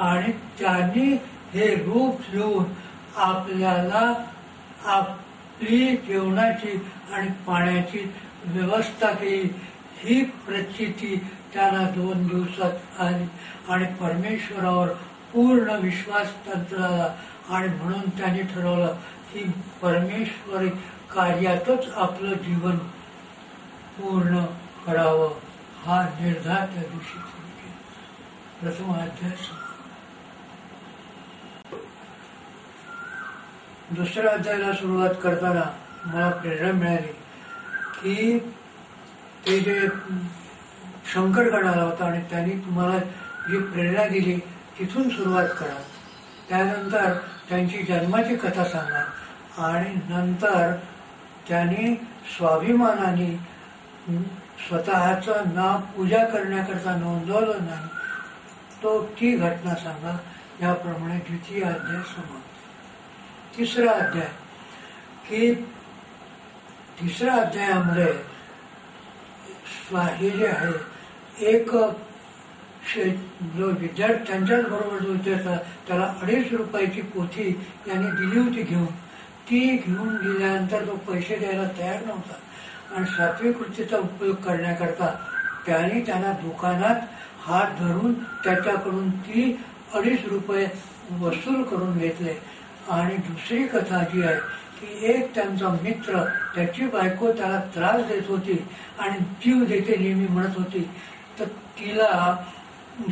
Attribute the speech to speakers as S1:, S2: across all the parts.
S1: आणि त्यांनी हे रूप घेऊन आपल्याला आपली जेवणाची आणि पाण्याची व्यवस्था केली. ही प्रचिती त्यांना दोन दिवसात आली आणि परमेश्वरावर पूर्ण विश्वास तंत्राला आणि म्हणून त्यांनी ठरवलं की परमेश्वरी कार्यातच आपलं जीवन पूर्ण करावं. हा निर्धार त्या दिवशी प्रथम अध्याय दुसऱ्या अध्यायाला सुरुवात करताना मला प्रेरणा मिळाली की ते जे शंकरगड आला होता आणि त्यांनी तुम्हाला जी प्रेरणा दिली तिथून सुरुवात करा. त्यानंतर त्यांची जन्माची कथा सांगा. आणि नंतर त्यांनी स्वाभिमानाने स्वतःचं नाव पूजा करण्याकरता नोंदवलं नाही. तो ती घटना सांगा याप्रमाणे द्वितीय अध्याय समाप्त. तिसरा अध्याय. की तिसऱ्या अध्यायामध्ये हे जे आहे एक जो विद्यार्थी त्यांच्याच बरोबर जो विद्यार्थी त्याला अडीच रुपयाची पोथी यांनी दिली होती घेऊन. ती घेऊन गेल्यानंतर तो पैसे द्यायला तयार नव्हता. आणि सात्विक कृतीचा उपयोग करण्याकरता त्याने त्यांना दुकानात हात धरून त्याच्याकडून ती अडीच रुपये वसूल करून घेतले. आणि दुसरी कथा जी आहे की एक त्यांचा मित्र त्याची बायको त्याला त्रास देत होती आणि जीव देते नेहमी म्हणत होती. तर तिला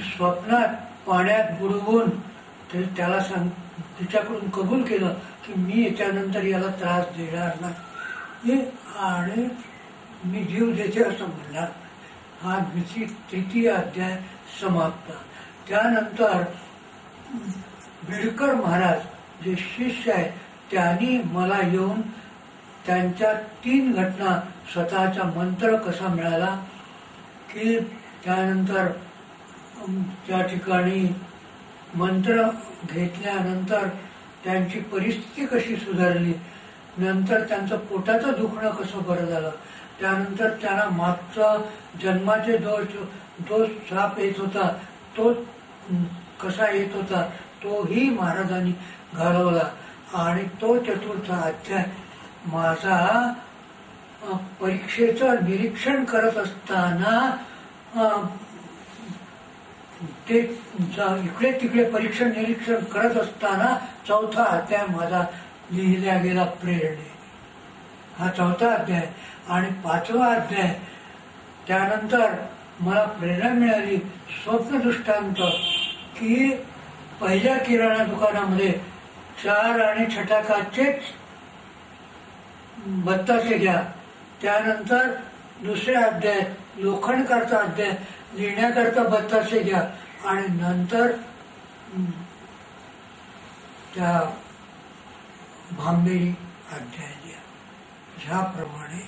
S1: स्वप्नात पाण्यात बुडवून ते त्याला सांग तिच्याकडून कबूल केलं की मी याच्यानंतर याला त्रास देणार नाही. आणि मी जीव देते असं म्हणणार. हा द्वितीय तृतीय अध्याय समाप्त. त्यानंतर बिडकर महाराज जे शिष्य आहेत त्यांनी मला येऊन त्यांच्या तीन घटना स्वतःचा मंत्र कसा मिळाला की त्यानंतर त्या ठिकाणी मंत्र घेतल्यानंतर त्यांची परिस्थिती कशी सुधारली नंतर त्यांचं पोटाचं दुखणं कसं बरं झालं त्यानंतर त्यांना मागचा जन्माचे दोष दोष साप येत होता तो कसा येत होता तोही महाराजांनी घालवला आणि तो चतुर्थ अध्याय माझा परीक्षेचं निरीक्षण करत असताना ते इकडे तिकडे परीक्षण निरीक्षण करत असताना चौथा अध्याय माझा लिहिला गेला प्रेरणे. हा चौथा अध्याय. आणि पाचवा अध्याय त्यानंतर मला प्रेरणा मिळाली स्वप्न दृष्टांत की पहिल्या किराणा दुकानामध्ये चार आणि छटाकाचेच बत्तासे घ्या. त्यानंतर दुसऱ्या अध्याय लोखंडकरता अध्याय लिहिण्याकरता बत्तासे घ्या. आणि नंतर त्या भांबेरी अध्याय द्या ह्याप्रमाणे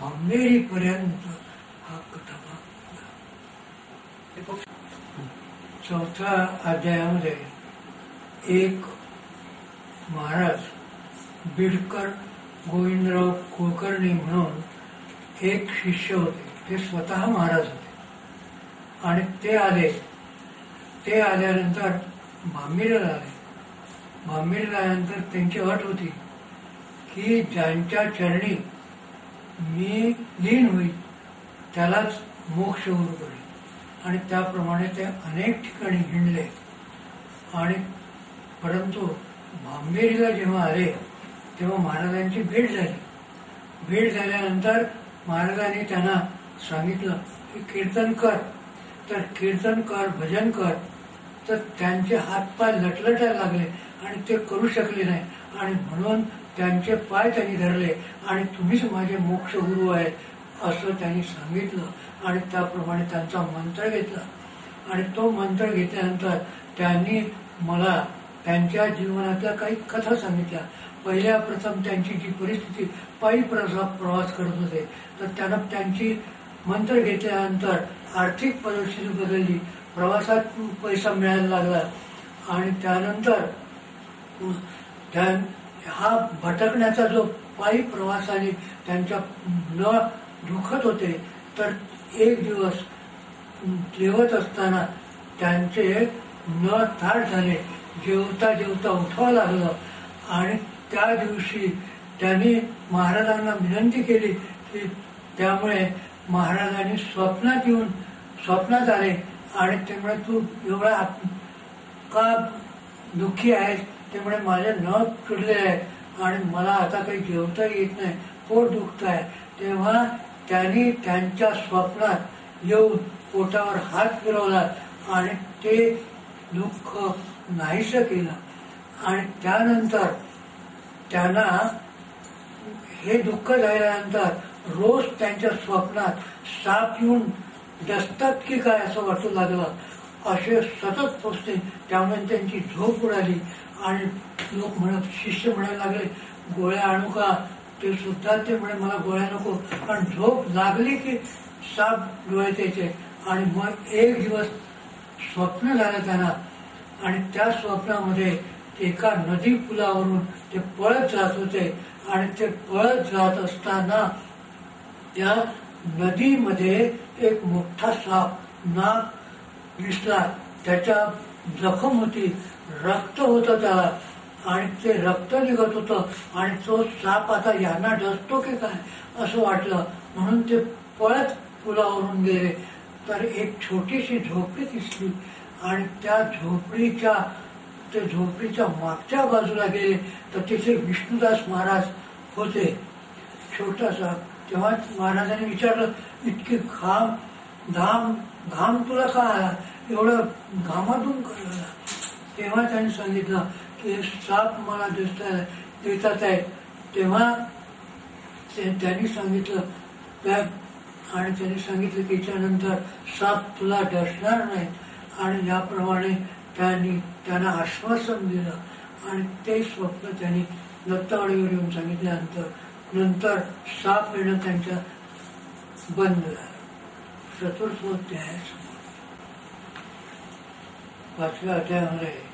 S1: भांबेरीपर्यंत हा कथाभाग चौथ्या अध्यायामध्ये एक महाराज बिडकर गोविंदराव कुलकर्णी म्हणून एक शिष्य होते. ते स्वतः महाराज होते. आणि ते आले. ते आल्यानंतर भांबीरला आले. भांबीरला आल्यानंतर त्यांची अट होती की ज्यांच्या चरणी मी लीन होईल त्यालाच मोक्ष उरू पडेल. आणि त्याप्रमाणे ते अनेक ठिकाणी हिंडले. आणि परंतु भांबेरीला जेव्हा आले तेव्हा महाराजांची भेट झाली. भेट झाल्यानंतर महाराजांनी त्यांना सांगितलं की कीर्तन कर. तर कीर्तन कर भजन कर. तर त्यांचे हातपाय लटलटायला लागले आणि ते करू शकले नाही. आणि म्हणून त्यांचे पाय त्यांनी धरले. आणि तुम्हीच माझे मोक्ष गुरु आहेत. असं त्यांनी सांगितलं आणि त्याप्रमाणे त्यांचा मंत्र घेतला. आणि तो मंत्र घेतल्यानंतर त्यांनी मला त्यांच्या जीवनातल्या काही कथा सांगितल्या. पहिल्या प्रथम त्यांची जी परिस्थिती पायी प्रवास प्रवास करत होते तर त्यांना त्यांची मंत्र घेतल्यानंतर आर्थिक परिस्थिती बदलली प्रवासात पैसा मिळायला लागला. आणि त्यानंतर त्या हा भटकण्याचा जो पायी प्रवासाने त्यांच्या न दुखत होते. तर एक दिवस जेवत असताना त्यांचे न ताट झाले. जेवता जेवता उठावं लागलं. आणि त्या दिवशी त्यांनी महाराजांना विनंती केली की त्यामुळे महाराजांनी स्वप्नात येऊन स्वप्नात आले. आणि त्यामुळे तू एवढा का दुःखी आहेस? त्यामुळे माझे न तुटले आहे. आणि मला आता काही जेवता येत नाही. पोट दुखत आहे तेव्हा त्यांनी त्यांच्या स्वप्नात येऊन पोटावर हात फिरवला आणि ते दुःख नाहीस केलं. आणि त्यानंतर त्यांना हे दुःख झाल्यानंतर रोज त्यांच्या स्वप्नात साप येऊन डसतात की काय असं वाटू लागलं. असे सतत पोचते त्यामुळे त्यांची झोप उडाली आणि लोक म्हणत शिष्य म्हणायला लागले गोळ्या आणू का? ते सुद्धा ते म्हणे मला गोळ्या नको. कारण झोप लागली की साप डोळ्यात यायचे आणि मग एक दिवस स्वप्न झालं त्यांना. आणि त्या स्वप्नामध्ये एका नदी पुलावरून ते पळत जात होते. आणि ते पळत जात असताना त्या नदीमध्ये एक मोठा साप नाग दिसला. त्याच्या जखम होती. रक्त होतं त्याला. आणि ते रक्त निघत होतं. आणि तो साप आता यांना डसतो की काय? असं वाटलं. म्हणून ते पळत पुलावरून गेले. तर एक छोटीशी झोपडी दिसली. आणि त्या झोपडीच्या ते झोपडीच्या मागच्या बाजूला गेले. तर तिथे विष्णुदास महाराज होते. छोटासा. तेव्हा महाराजांनी विचारलं इतकी घाम घाम घाम तुला का आला? एवढं घामातून करायला तेव्हा त्यांनी सांगितलं की साप मला दिसत देतात आहे. तेव्हा ते- त्यांनी सांगितलं त्या आणि त्यांनी सांगितलं की त्यानंतर साप तुला डसणार नाही. आणि याप्रमाणे त्यांनी त्यांना आश्वासन दिलं. आणि ते स्वप्न त्यांनी दत्तावडीवर येऊन सांगितल्यानंतर नंतर साप येणं त्यांच्या बंद झालं. चतुर्थोध्याय पाचव्या अध्यायामध्ये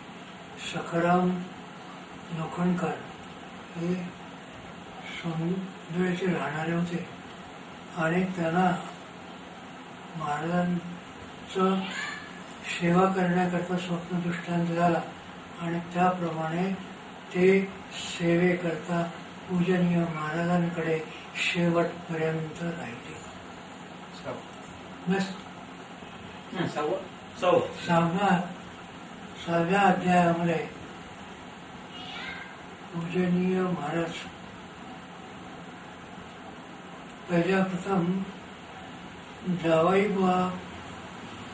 S1: सखाराम लोखंडकर हे सौंदर्याचे राहणारे होते. आणि त्यांना महाराजांचं सेवा करण्याकरता स्वप्न दृष्टांत झाला आणि त्याप्रमाणे ते सेवेकरता पूजनीय महाराजांकडे शेवटपर्यंत राहिले. बस.
S2: सौ
S1: सहाव्या अध्यायामध्ये पूजनीय महाराज पहिल्या प्रथम जावाई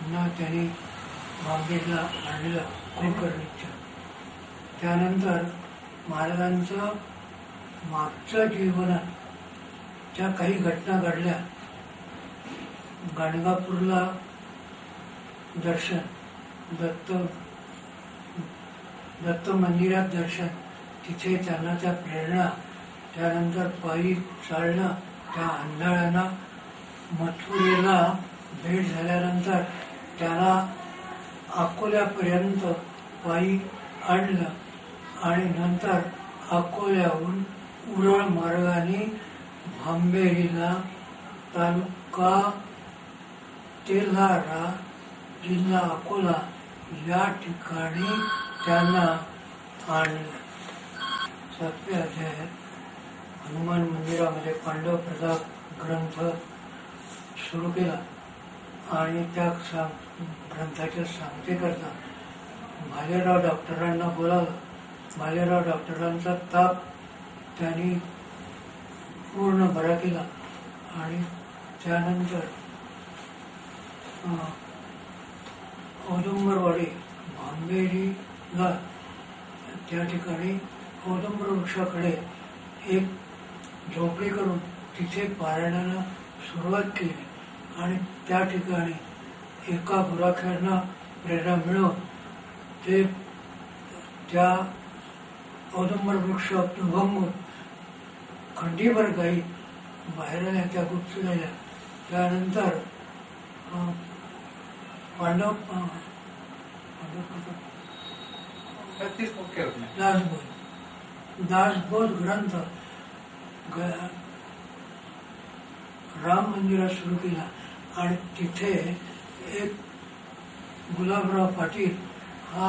S1: ना त्यांनी बांबेला आणलं कुलकर्णीच्या त्यानंतर महाराजांचं मागच्या जीवनात ज्या काही घटना घडल्या गाणगापूरला दर्शन दत्त दत्त मंदिरात दर्शन. तिथे त्यांना त्या प्रेरणा त्यानंतर पायी चालणं त्या आंधळ्यांना मथुरेला भेट झाल्यानंतर त्याला अकोल्यापर्यंत पायी आणलं आणि नंतर अकोल्याहून उरळ मार्गाने भांबेरीला तालुका तेल्हारा जिल्हा अकोला या ठिकाणी त्यांना आणलं सातव्या अध्यायात हनुमान मंदिरामध्ये पांडव प्रताप ग्रंथ सुरू केला आणि त्या सा ग्रंथाच्या सांगतेकरता भालेराव डॉक्टरांना बोलावलं. भालेराव डॉक्टरांचा ताप त्यांनी पूर्ण बरा केला आणि त्यानंतर औदुंबरवाडी भांबेरी भांबेरीला त्या ठिकाणी औदुंबर वृक्षाकडे एक झोपडी करून तिथे पारायणाला सुरुवात केली. आणि त्या ठिकाणी एका गुराख्यांना प्रेरणा मिळवून ते त्या औदंबर वृक्ष भंगून खंडीभर गाई बाहेर आल्या त्या गुप्त झाल्या. त्यानंतर पांडव पांडव
S2: छत्तीस मुख्य
S1: दासबोध दासबोध ग्रंथ ग- राम मंदिरात सुरू केला आणि तिथे एक गुलाबराव पाटील हा